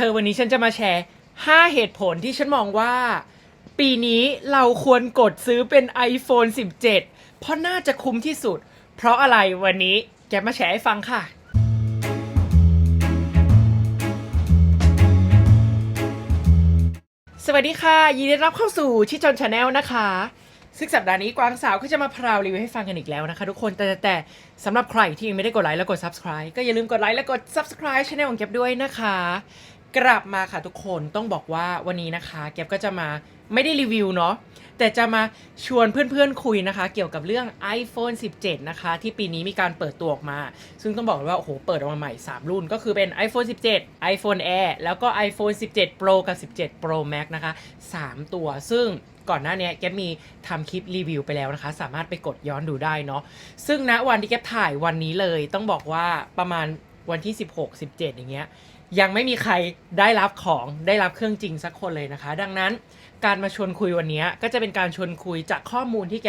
เธอวันนี้ฉันจะมาแชร์ 5 เหตุผลที่ฉันมองว่า ปีนี้เราควรกดซื้อเป็น iPhone 17 เพราะน่าจะคุ้มที่สุด เพราะอะไรวันนี้แกมาแชร์ให้ฟังค่ะ สวัสดีค่ะ ยินดีต้อนรับเข้าสู่ชิจอนชาแนลนะคะ ซึ่งสัปดาห์นี้กวางสาวก็จะมาพราวรีวิวให้ฟังกันอีกแล้วนะคะ ทุกคนแต่แต่แต่สำหรับใครที่ยังไม่ได้กดไลค์และกด subscribe ก็อย่าลืมกดไลค์และกด subscribe ช่องของเก็บด้วยนะคะ กลับมาค่ะทุกคนต้องบอกว่าวันนี้นะคะเก็บก็จะมาไม่ได้รีวิวเนาะแต่จะมาชวนเพื่อนๆคุยนะคะ เกี่ยวกับเรื่อง iPhone 17 นะคะ ที่ปีนี้มีการเปิดตัวออกมา ซึ่งต้องบอกเลยว่าโอ้โหเปิดออกมาใหม่ 3 รุ่น ก็คือเป็น iPhone 17 iPhone Air แล้วก็ iPhone 17 Pro กับ 17 Pro Max นะคะ 3 ตัวซึ่งก่อนหน้าเนี้ยแกมีทำคลิปรีวิวไปแล้วนะคะ สามารถไปกดย้อนดูได้เนาะซึ่งณวันที่แกถ่ายวันนี้เลย ต้องบอกว่าประมาณวันที่ 16 17 อย่างเงี้ย ยังไม่มีใครได้รับของได้รับเครื่องจริงสักคนเลยนะคะ ดังนั้นการมาชวนคุยวันนี้ก็จะเป็นการชวนคุยจากข้อมูลที่แก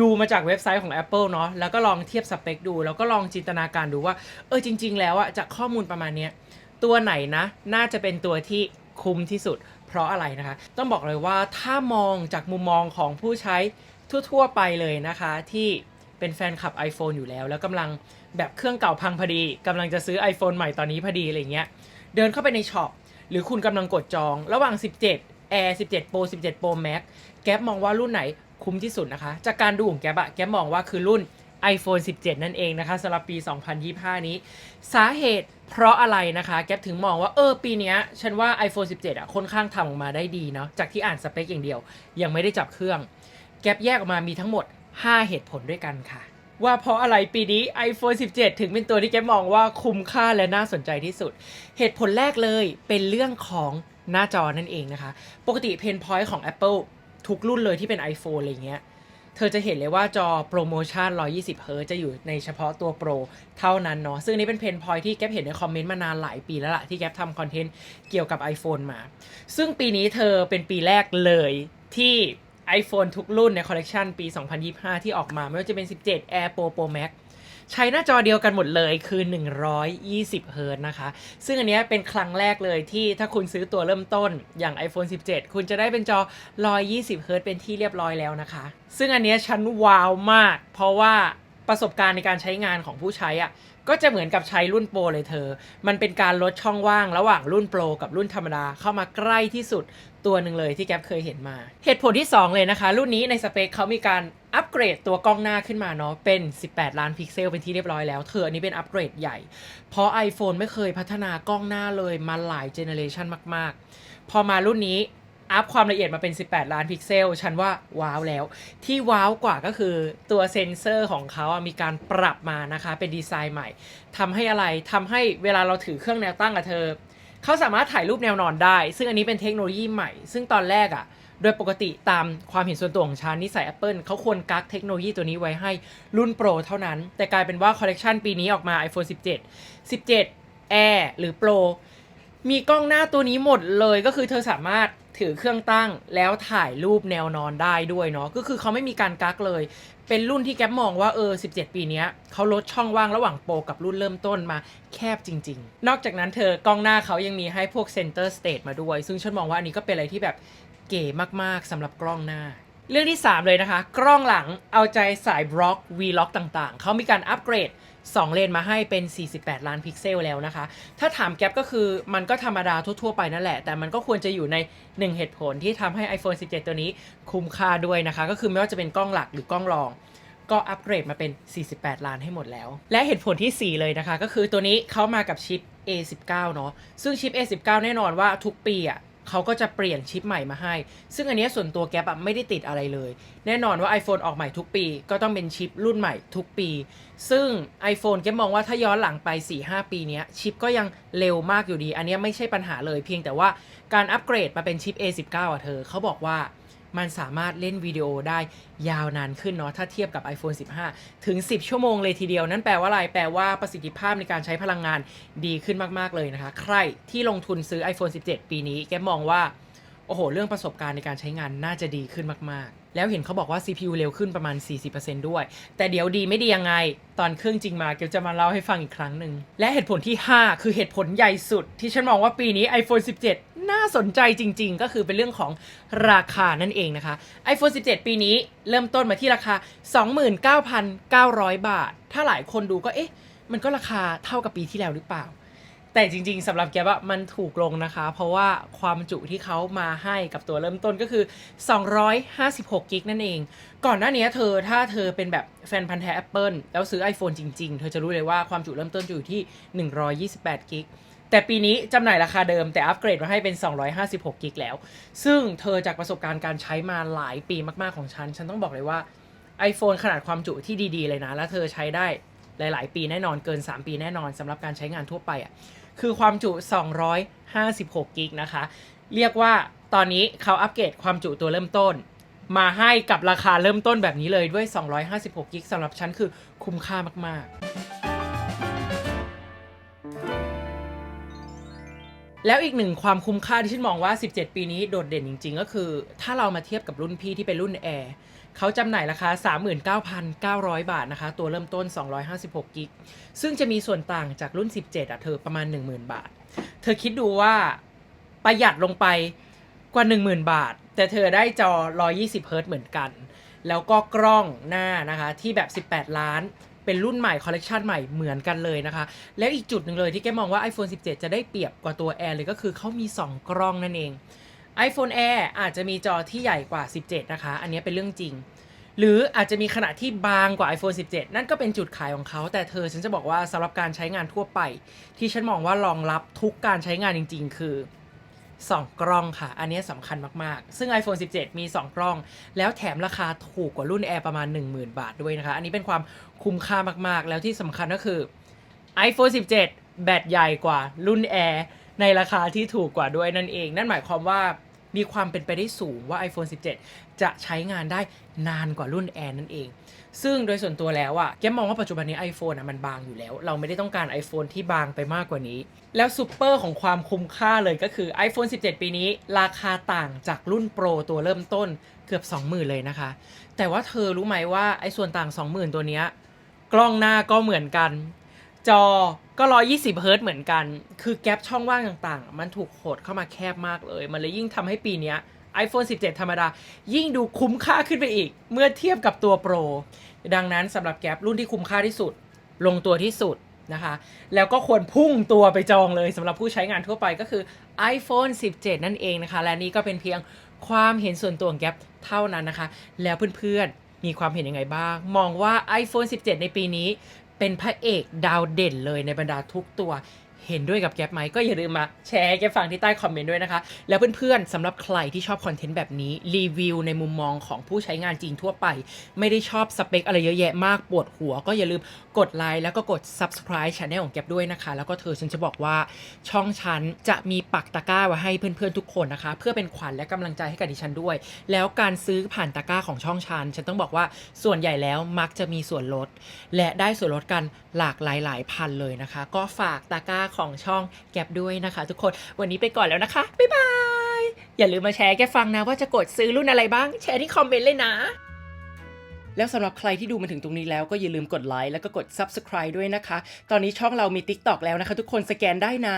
ดูมาจากเว็บไซต์ของ Apple เนาะแล้วก็ลองเทียบสเปคดู แล้วก็ลองจินตนาการดูว่า เออจริง ๆ แล้วอะจากข้อมูลประมาณนี้ตัวไหนนะ น่าจะเป็นตัวที่คุ้มที่สุด เพราะอะไรนะคะ ต้องบอกเลยว่าถ้ามองจากมุมมองของผู้ใช้ทั่ว ๆ ไปเลยนะคะที่ เป็นแฟนคลับ iPhone อยู่แล้ว แล้วกำลังแบบเครื่องเก่าพังพอดีกำลังจะซื้อ iPhone ใหม่ตอนนี้พอดีอะไรเงี้ยเดินเข้าไปในช็อปหรือคุณกำลังกดจอง ระหว่าง 17 Air 17 Pro 17 Pro Max แก๊ปมองว่ารุ่นไหนคุ้มที่สุดนะคะ จากการดูของแก๊ปอะแก๊ปมองว่าคือรุ่น iPhone 17 นั่นเองนะคะสำหรับปี 2025 นี้ สาเหตุเพราะอะไรนะคะ แก๊ปถึงมองว่าเออปีนี้ฉันว่า iPhone 17 อะค่อนข้างทำออกมาได้ดีเนาะจากที่อ่านสเปคอย่างเดียว ยังไม่ได้จับเครื่อง แก๊ปแยกออกมามีทั้งหมด 5 เหตุผลด้วยกันค่ะ ว่าเพราะอะไรปีนี้ iPhone 17 ถึงเป็นตัวที่แกมองว่าคุ้มค่าและน่าสนใจที่สุด เหตุผลแรกเลยเป็นเรื่องของหน้าจอนั่นเองนะคะ ปกติเพนพอยต์ของ Apple ทุกรุ่นเลยที่เป็น iPhone อะไรเงี้ยเธอจะเห็นเลยว่าจอโปรโมชั่น 120 Hz จะอยู่ในเฉพาะตัวโปรเท่านั้นเนาะ ซึ่งนี้เป็นเพนพอยที่แกเห็นในคอมเมนต์มานานหลายปีแล้วล่ะ ที่แกทำคอนเทนต์เกี่ยวกับ iPhone มา ซึ่งปีนี้เธอเป็นปีแรกเลยที่ iPhone ทุกรุ่นในคอลเลกชันปี 2025 ที่ออกมา ไม่ว่าจะเป็น 17 Air Pro Pro Max ใช้หน้าจอเดียวกันหมดเลยคือ 120เฮิรตนะคะ ซึ่งอันนี้เป็นครั้งแรกเลยที่ถ้าคุณซื้อตัวเริ่มต้นอย่าง iPhone 17 คุณจะได้เป็นจอ 120เฮิรตเป็นที่เรียบร้อยแล้วนะคะ ซึ่งอันนี้ฉันว้าวมาก เพราะว่า ประสบการณ์ในการใช้งานของผู้ใช้อะ่ะก็จะเหมือนกับใช้รุ่นโปรเลยเธอ มันเป็นการลดช่องว่างระหว่างรุ่นโปรกับรุ่นธรรมดาเข้ามาใกล้ที่สุดตัวหนึ่งเลยที่แก๊ปเคยเห็นมา เหตุผลที่ 2 เลยนะคะ รุ่นนี้ในสเปคเขามีการอัปเกรดตัวกล้องหน้าขึ้นมาเนาะเป็น 18 ล้านพิกเซลเป็นที่เรียบร้อยแล้ว เธออันนี้เป็นอัปเกรดใหญ่ เพราะ iPhone ไม่เคยพัฒนากล้องหน้าเลยมาหลายเจเนเรชันมาก ๆ พอมารุ่นนี้ อัพความละเอียดมาเป็น 18 ล้านพิกเซล ฉันว่าว้าวแล้ว ที่ว้าวกว่าก็คือตัวเซ็นเซอร์ของเขาอะมีการปรับมานะคะ เป็นดีไซน์ใหม่ทำให้อะไรทำให้เวลาเราถือเครื่องแนวตั้งกับเธอ เขาสามารถถ่ายรูปแนวนอนได้ ซึ่งอันนี้เป็นเทคโนโลยีใหม่ ซึ่งตอนแรกอะ โดยปกติตามความเห็นส่วนตัวของฉันนิสัย Apple เขาควรกักเทคโนโลยีตัวนี้ไว้ให้รุ่นโปรเท่านั้น แต่กลายเป็นว่าคอลเลกชันปีนี้ออกมา iPhone 17 17 Air หรือ Pro มีกล้องหน้าตัวนี้หมดเลยก็คือเธอสามารถ ถือเครื่องตั้งแล้วถ่ายรูปแนวนอนได้ด้วยเนาะก็คือเขาไม่มีการกักเลย เป็นรุ่นที่แก๊ปมองว่าเออ 17 ปีนี้เขาลดช่องว่างระหว่างโปรกับรุ่นเริ่มต้นมาแคบจริง ๆ นอกจากนั้นเธอกล้องหน้าเขายังมีให้พวกเซนเตอร์สเต e มาด้วย ซึ่งฉันมองว่าอันนี้ก็เป็นอะไรที่แบบเก๋มากๆสำหรับกล้องหน้า เรื่องที่ 3 เลยนะคะ กล้องหลังเอาใจสายบล็อก V ล็อกต่างๆ เขามีการอัปเกรด 2 เลนมาให้เป็น 48 ล้านพิกเซลแล้วนะคะ ถ้าถามแก๊ปก็คือมันก็ธรรมดาทั่ว ๆ ไปนั่นแหละ แต่มันก็ควรจะอยู่ใน 1 เหตุผลที่ทำให้ iPhone 17 ตัวนี้คุ้มค่าด้วยนะคะ ก็คือไม่ว่าจะเป็นกล้องหลักหรือกล้องรองก็อัปเกรดมาเป็น 48 ล้านให้หมดแล้ว และเหตุผลที่ 4 เลยนะคะ ก็คือตัวนี้เขามากับชิป A19 เนาะ ซึ่งชิป A19 แน่นอนว่าทุกปีอะ เขาก็จะเปลี่ยนชิปใหม่มาให้ ซึ่งอันนี้ส่วนตัวแกปอะไม่ได้ติดอะไรเลย แน่นอนว่า iPhone ออกใหม่ทุกปี ก็ต้องเป็นชิปรุ่นใหม่ทุกปี ซึ่ง iPhone แกมองว่าถ้าย้อนหลังไป 4-5 ปีนี้ชิปก็ยังเร็วมากอยู่ดี อันนี้ไม่ใช่ปัญหาเลยเพียงแต่ว่าการอัปเกรดมาเป็นชิป A19 อะเธอเขาบอกว่า มันสามารถเล่นวิดีโอได้ยาวนานขึ้นเนาะถ้าเทียบกับ iPhone 15 ถึง 10 ชั่วโมงเลยทีเดียว นั่นแปลว่าอะไร แปลว่าประสิทธิภาพในการใช้พลังงานดีขึ้นมากๆเลยนะคะ ใครที่ลงทุนซื้อ iPhone 17 ปีนี้ แกมองว่า โอ้โห เรื่องประสบการณ์ในการใช้งานน่าจะดีขึ้นมาก ๆ แล้วเห็นเขาบอกว่า CPU เร็วขึ้นประมาณ 40%ด้วย แต่เดี๋ยวดีไม่ดียังไง ตอนเครื่องจริงมาเกียวจะมาเล่าให้ฟังอีกครั้งหนึ่ง และเหตุผลที่ 5 คือเหตุผลใหญ่สุด ที่ฉันมองว่าปีนี้ iPhone 17 น่าสนใจจริง ๆ ก็คือเป็นเรื่องของราคานั่นเองนะคะ iPhone 17 ปีนี้เริ่มต้นมาที่ราคา 29,900 บาท ถ้าหลายคนดูก็เอ๊ะ มันก็ราคาเท่ากับปีที่แล้วหรือเปล่า แต่จริง ๆสำหรับแกว่ามันถูกลงนะคะ เพราะว่าความจุที่เขามาให้กับตัวเริ่มต้นก็คือ 256กิกนั่นเอง ก่อนหน้านี้เธอถ้าเธอเป็นแบบแฟนพันธุ์แท้ Apple แล้วซื้อ iPhone จริง ๆ เธอจะรู้เลยว่าความจุเริ่มต้นอยู่ที่ 128กิกแต่ปีนี้จำหน่ายราคาเดิมแต่อัปเกรดมาให้เป็น 256กิกแล้ว ซึ่งเธอจากประสบการณ์การใช้มาหลายปีมากๆของฉัน ฉันต้องบอกเลยว่า iPhone ขนาดความจุที่ดีๆ เลยนะ แล้วเธอใช้ได้หลาย ๆ ปีแน่นอนเกิน 3 ปีแน่นอนสำหรับการใช้งานทั่วไปอะ คือความจุ 256 กิกนะคะ เรียกว่าตอนนี้เขาอัปเกรดความจุตัวเริ่มต้น มาให้กับราคาเริ่มต้นแบบนี้เลยด้วย 256 กิกสำหรับฉันคือคุ้มค่ามาก ๆแล้วอีกหนึ่งความคุ้มค่าที่ฉันมองว่า 17 ปีนี้โดดเด่นจริง ๆ ก็คือ ถ้าเรามาเทียบกับรุ่นพี่ที่เป็นรุ่นแอร์ เขาจำหน่ายราคา 39,900 บาทนะคะ ตัวเริ่มต้น 256 กิก ซึ่งจะมีส่วนต่างจากรุ่น 17 อะเธอประมาณ 10,000 บาท เธอคิดดูว่าประหยัดลงไปกว่า 10,000 บาท แต่เธอได้จอ 120เฮิร์ตเหมือนกัน แล้วก็กล้องหน้านะคะที่แบบ 18 ล้าน เป็นรุ่นใหม่คอลเลกชันใหม่เหมือนกันเลยนะคะ แล้วอีกจุดหนึ่งเลยที่แกมองว่า iPhone 17 จะได้เปรียบกว่าตัว Air เลยก็คือเขามี 2 กล้องนั่นเอง iPhone Air อาจจะมีจอที่ใหญ่กว่า 17 นะคะ อันนี้เป็นเรื่องจริง หรืออาจจะมีขนาดที่บางกว่า iPhone 17 นั่นก็เป็นจุดขายของเขา แต่เธอฉันจะบอกว่าสำหรับการใช้งานทั่วไป ที่ฉันมองว่ารองรับทุกการใช้งานจริง ๆ คือ 2 กล้องค่ะ อันนี้สำคัญมาก ๆ ซึ่ง iPhone 17 มี 2 กล้อง แล้วแถมราคาถูกกว่ารุ่น Air ประมาณ 10,000 บาทด้วยนะคะ อันนี้เป็นความคุ้มค่ามาก ๆ แล้วที่สำคัญก็คือ iPhone 17 แบตใหญ่กว่ารุ่น Air ในราคาที่ถูกกว่าด้วยนั่นเอง นั่นหมายความว่า มีความเป็นไปได้สูงว่า iPhone 17 จะใช้งานได้นานกว่ารุ่น Air นั่นเอง ซึ่งโดยส่วนตัวแล้วอะแกมองว่าปัจจุบันนี้ iPhone อะมันบางอยู่แล้ว เราไม่ได้ต้องการ iPhone ที่บางไปมากกว่านี้ แล้วซูเปอร์ของความคุ้มค่าเลยก็คือ iPhone 17 ปีนี้ ราคาต่างจากรุ่นโปรตัวเริ่มต้นเกือบ 20,000 เลยนะคะ แต่ว่าเธอรู้ไหมว่าไอ้ส่วนต่าง 20,000 ตัวเนี้ยกล้องหน้าก็เหมือนกัน จอก็ 120 เฮิรต์เหมือนกัน คือแกลบช่องว่างต่างๆ มันถูกโหดเข้ามาแคบมากเลย มันเลยยิ่งทำให้ปีนี้ iPhone 17 ธรรมดา ยิ่งดูคุ้มค่าขึ้นไปอีก เมื่อเทียบกับตัวโปร ดังนั้นสำหรับแกลบรุ่นที่คุ้มค่าที่สุด ลงตัวที่สุดนะคะ แล้วก็ควรพุ่งตัวไปจองเลยสำหรับผู้ใช้งานทั่วไปก็คือ iPhone 17 นั่นเองนะคะ และนี่ก็เป็นเพียงความเห็นส่วนตัวของแกลบเท่านั้นนะคะ แล้วเพื่อนๆมีความเห็นยังไงบ้าง มองว่า iPhone 17 ในปีนี้ เป็นพระเอกดาวเด่นเลยในบรรดาทุกตัว เห็นด้วยกับแก๊ปไหมก็อย่าลืมมาแชร์แก๊ปฟังที่ใต้คอมเมนต์ด้วยนะคะ แล้วเพื่อนๆสำหรับใครที่ชอบคอนเทนต์แบบนี้ รีวิวในมุมมองของผู้ใช้งานจริงทั่วไป ไม่ได้ชอบสเปคอะไรเยอะแยะมากปวดหัว ก็อย่าลืมกดไลค์แล้วก็กด subscribe channel ของแก๊ปด้วยนะคะ แล้วก็เธอฉันจะบอกว่าช่องฉันจะมีปักตะกร้าไว้ให้เพื่อนๆทุกคนนะคะ เพื่อเป็นขวัญและกำลังใจให้กับดิฉันด้วย แล้วการซื้อผ่านตะกร้าของช่องฉันฉันต้องบอกว่าส่วนใหญ่แล้วมักจะมีส่วนลด และได้ส่วนลดกันหลากหลายหลายพันเลยนะคะ ก็ฝากตะกร้าของช่องแก็บด้วยนะคะ ทุกคนวันนี้ไปก่อนแล้วนะคะ บ๊ายบาย อย่าลืมมาแชร์แกฟังนะว่าจะกดซื้อรุ่นอะไรบ้าง แชร์ที่คอมเมนต์เลยนะแล้วสำหรับใครที่ดูมาถึงตรงนี้แล้วก็อย่าลืมกดไลค์แล้วก็กด subscribe ด้วยนะคะ ตอนนี้ช่องเรามี TikTok แล้วนะคะ ทุกคนสแกนได้นะ